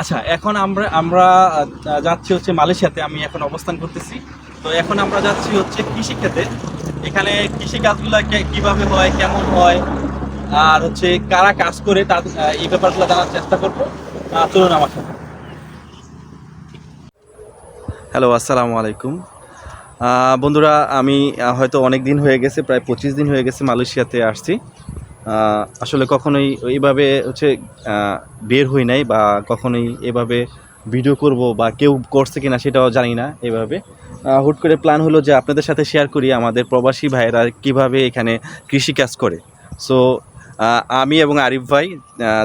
আচ্ছা এখন আমরা আমরা যাচ্ছি হচ্ছে মালয়েশিয়াতে, আমি এখন অবস্থান করতেছি। তো এখন আমরা যাচ্ছি হচ্ছে কৃষি ক্ষেতে এখানে কৃষি কাজগুলো কীভাবে হয়, কেমন হয়, আর হচ্ছে কারা কাজ করে, তার এই ব্যাপারগুলো জানার চেষ্টা করব। চলুন আমার সাথে। হ্যালো, আসসালামু আলাইকুম। বন্ধুরা, আমি হয়তো অনেক দিন হয়ে গেছে, প্রায় পঁচিশ দিন হয়ে গেছে মালয়েশিয়াতে আসছি। আসলে কখনোই এইভাবে হচ্ছে বের হই নাই বা কখনোই এভাবে ভিডিও করব বা কেউ করছে কিনা সেটাও জানি না এভাবে। হুট করে প্ল্যান হলো যে আপনাদের সাথে শেয়ার করি আমাদের প্রবাসী ভাইয়েরা কীভাবে এখানে কৃষি কাজ করে সো আমি এবং আরিফ ভাই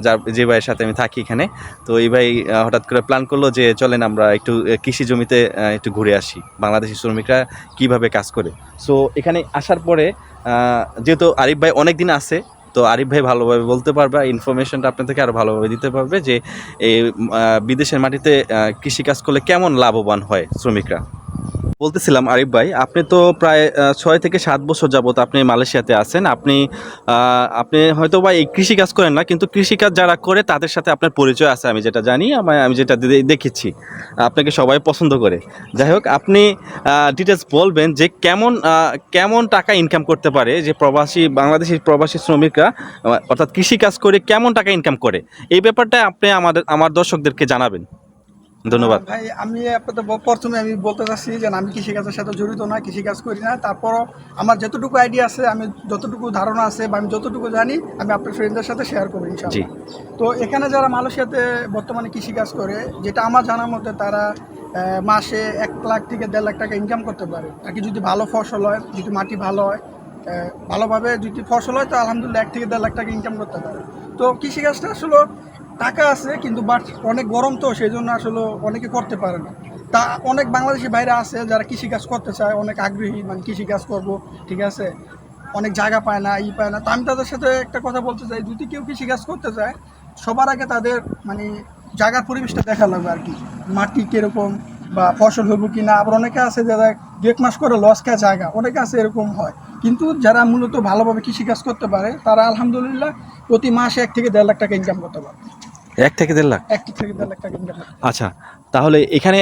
যার যে ভাইয়ের সাথে আমি থাকি এখানে, তো এই ভাই হঠাৎ করে প্ল্যান করল যে চলেন আমরা একটু কৃষি জমিতে একটু ঘুরে আসি, বাংলাদেশি শ্রমিকরা কীভাবে কাজ করে। সো এখানে আসার পরে যেহেতু আরিফ ভাই অনেক দিন আছে তো আরিফ ভাই ভালোভাবে বলতে পারবে ইনফরমেশনটা আপনার থেকে আরও ভালোভাবে দিতে পারবে যে এই বিদেশের মাটিতে কৃষিকাজ করলে কেমন লাভবান হয় শ্রমিকরা? বলতেছিলাম, আরিফ ভাই, আপনি তো প্রায় ছয় থেকে সাত বছর যাবত আপনি মালয়েশিয়াতে আছেন। আপনি আপনি হয়তো বা এই কৃষিকাজ করেন না, কিন্তু কৃষিকাজ যারা করে তাদের সাথে আপনার পরিচয় আছে, আমি যেটা জানি আমার আমি যেটা দেখেছি। আপনাকে সবাই পছন্দ করে। যাই হোক, আপনি ডিটেলস বলবেন যে কেমন কেমন টাকা ইনকাম করতে পারে যে প্রবাসী, বাংলাদেশি প্রবাসী শ্রমিকরা অর্থাৎ কৃষিকাজ করে কেমন টাকা ইনকাম করে? এই ব্যাপারটা আপনি আমাদের, আমার দর্শকদেরকে জানাবেন। ধন্যবাদ। ভাই আমি আপনাদের প্রথমে আমি বলতে চাচ্ছি যে আমি কৃষিকাজের সাথে জড়িত না কৃষিকাজ করি না। তারপরও আমার যতটুকু আইডিয়া আছে আমি যতটুকু ধারণা আছে বা আমি যতটুকু জানি আমি আপনার ফ্রেন্ডদের সাথে শেয়ার করব জি। ইনশাআল্লাহ তো এখানে যারা মালয়েশিয়াতে বর্তমানে কৃষিকাজ করে যেটা আমার জানার মধ্যে তারা মাসে এক লাখ থেকে দেড় লাখ টাকা ইনকাম করতে পারে। আর কি যদি ভালো ফসল হয় যদি মাটি ভালো হয় ভালোভাবে যদি ফসল হয় তো আলহামদুলিল্লাহ এক থেকে দেড় লাখ টাকা ইনকাম করতে পারে। তো কৃষিকাজটা আসলে টাকা আছে, কিন্তু বাট অনেক গরম তো সেই জন্য আসলে অনেকে করতে পারে না। তা অনেক বাংলাদেশি বাইরে আছে যারা কৃষিকাজ করতে চায়, অনেক আগ্রহী মানে কৃষিকাজ করব, ঠিক আছে? অনেক জায়গা পায় না, ই পায় না। তো আমি তাদের সাথে একটা কথা বলতে চাই, যদি কেউ কৃষিকাজ করতে চায়, সবার আগে তাদের মানে জায়গার পরিবেশটা দেখা লাগবে আর কি। মাটি কীরকম বা ফসল হইব কি না আবার অনেকে আছে যারা দু এক মাস করে লস খায় জায়গা, অনেকে আছে এরকম হয়। কিন্তু যারা মূলত ভালোভাবে কৃষিকাজ করতে পারে, তারা আলহামদুলিল্লাহ প্রতি মাসে এক থেকে দেড় লাখ টাকা ইনকাম করতে পারে এক থেকে দেড় লাখ? এক থেকে দেড় লাখ টাকা আচ্ছা তাহলে এখানে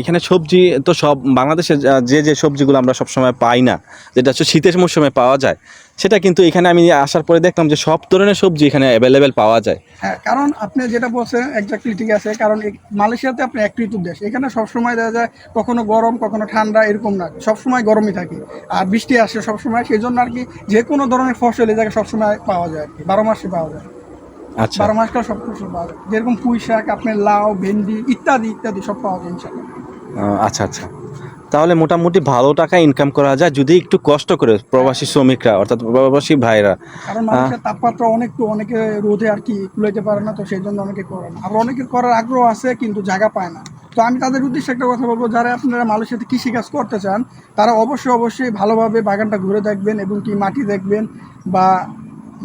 এখানে সবজি তো সব বাংলাদেশে যে যে সবজিগুলো আমরা সবসময় পাই না যেটা হচ্ছে শীতের মৌসুমে পাওয়া যায় সেটা কিন্তু এখানে আমি আসার পরে দেখলাম যে সব ধরনের সবজি এখানে অ্যাভেলেবেল পাওয়া যায়। হ্যাঁ কারণ আপনি যেটা বলছেন একজাক্টলি ঠিক আছে কারণ মালয়েশিয়াতে আপনি এক ঋতুর দেশ এখানে সবসময় দেখা যায় কখনো গরম কখনো ঠান্ডা এরকম না সবসময় গরমই থাকে আর বৃষ্টি আসে সবসময় সেই জন্য আর কি যে কোনো ধরনের ফসল এই জায়গায় সবসময় পাওয়া যায় আর কি বারো মাসে পাওয়া যায়। আচ্ছা। বারো মাস কাল সব কিছু পাওয়া যায় যেরকম পুঁই শাক আপনার লাউ ভেন্ডি ইত্যাদি ইত্যাদি সব পাওয়া যায় ইনশাল্লাহ আচ্ছা আচ্ছা। তাহলে মোটামুটি ভালো টাকা ইনকাম করা যায় যদি একটু কষ্ট করে প্রবাসী শ্রমিকরা অর্থাৎ প্রবাসী ভাইরা। কারণ মানুষের তাপমাত্রা অনেক তো অনেকে রোদে আর কি কুলাইতে পারে না তো সেই জন্য অনেকে করে না। আবার অনেকে করার আগ্রহ আছে কিন্তু জায়গা পায় না। তো আমি তাদের উদ্দেশ্যে একটা কথা বলব যারা আপনারা মালয়েশিয়াতে কৃষিকাজ করতে চান তারা অবশ্যই অবশ্যই ভালোভাবে বাগানটা ঘুরে দেখবেন এবং কি মাটি দেখবেন বা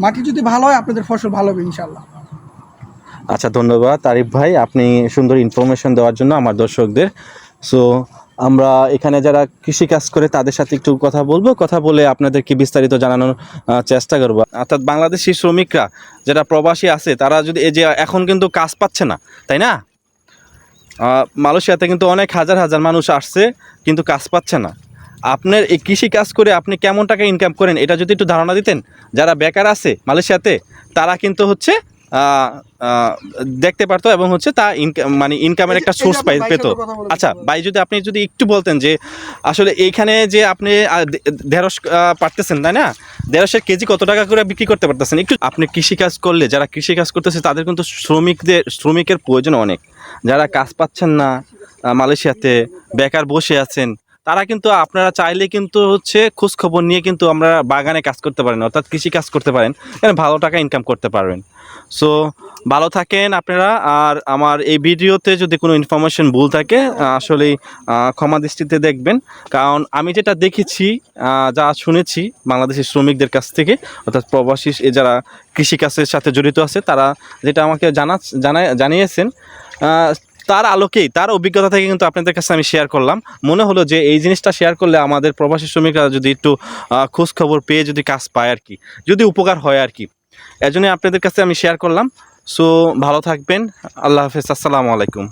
মাটি যদি ভালো হয়, আপনাদের ফসল ভালো হবে ইনশাল্লাহ আচ্ছা ধন্যবাদ। তারিফ ভাই, আপনি সুন্দর ইনফরমেশন দেওয়ার জন্য আমার দর্শকদের। সো আমরা এখানে যারা কৃষি কাজ করে, তাদের সাথে একটু কথা বলব। কথা বলে আপনাদেরকে বিস্তারিত জানানোর চেষ্টা করব। অর্থাৎ বাংলাদেশি শ্রমিকরা, যারা প্রবাসী আছে, তারা যদি এই যে এখন কিন্তু কাজ পাচ্ছে না, তাই না? মালয়েশিয়াতে কিন্তু অনেক হাজার হাজার মানুষ আসছে, কিন্তু কাজ পাচ্ছে না। আপনার এই কৃষি কাজ করে আপনি কেমন টাকা ইনকাম করেন এটা যদি একটু ধারণা দিতেন যারা বেকার আছে মালয়েশিয়াতে তারা কিন্তু হচ্ছে দেখতে পারতো এবং হচ্ছে তা ইনকাম মানে ইনকামের একটা সোর্স পাই পেতো। আচ্ছা ভাই যদি আপনি যদি একটু বলতেন যে আসলে এইখানে যে আপনি ঢেঁড়স পারতেছেন তাই না? ঢেঁড়সের কেজি কত টাকা করে বিক্রি করতে পারতেছেন? একটু আপনি কৃষিকাজ করলে যারা কৃষিকাজ করতেছে তাদের কিন্তু শ্রমিকদের শ্রমিকের প্রয়োজন অনেক। যারা কাজ পাচ্ছেন না মালয়েশিয়াতে বেকার বসে আছেন তারা কিন্তু আপনারা চাইলে কিন্তু হচ্ছে খোঁজ খবর নিয়ে কিন্তু আমরা বাগানে কাজ করতে পারেন অর্থাৎ কৃষি কাজ করতে পারেন এখানে ভালো টাকা ইনকাম করতে পারবেন। সো ভালো থাকেন আপনারা আর আমার এই ভিডিওতে যদি কোনো ইনফরমেশন ভুল থাকে আহ, আসলেই ক্ষমা দৃষ্টিতে দেখবেন। কারণ আমি যেটা দেখেছি যা শুনেছি বাংলাদেশের শ্রমিকদের কাছ থেকে অর্থাৎ প্রবাসী এ যারা কৃষিকাজের সাথে জড়িত আছে তারা যেটা আমাকে জানা জানায় জানিয়েছেন তার আলোকেই, তার অভিজ্ঞতা থেকে কিন্তু আপনাদের কাছে আমি শেয়ার করলাম। মনে হলো যে এই জিনিসটা শেয়ার করলে আমাদের প্রবাসী শ্রমিকরা যদি একটু খোঁজখবর খোঁজ খবর পেয়ে যদি কাজ পায় আর কি, যদি উপকার হয় আর কি। এজন্য জন্য আপনাদের কাছে আমি শেয়ার করলাম। সো ভালো থাকবেন। আল্লাহ হাফেজ। আসসালামু আলাইকুম।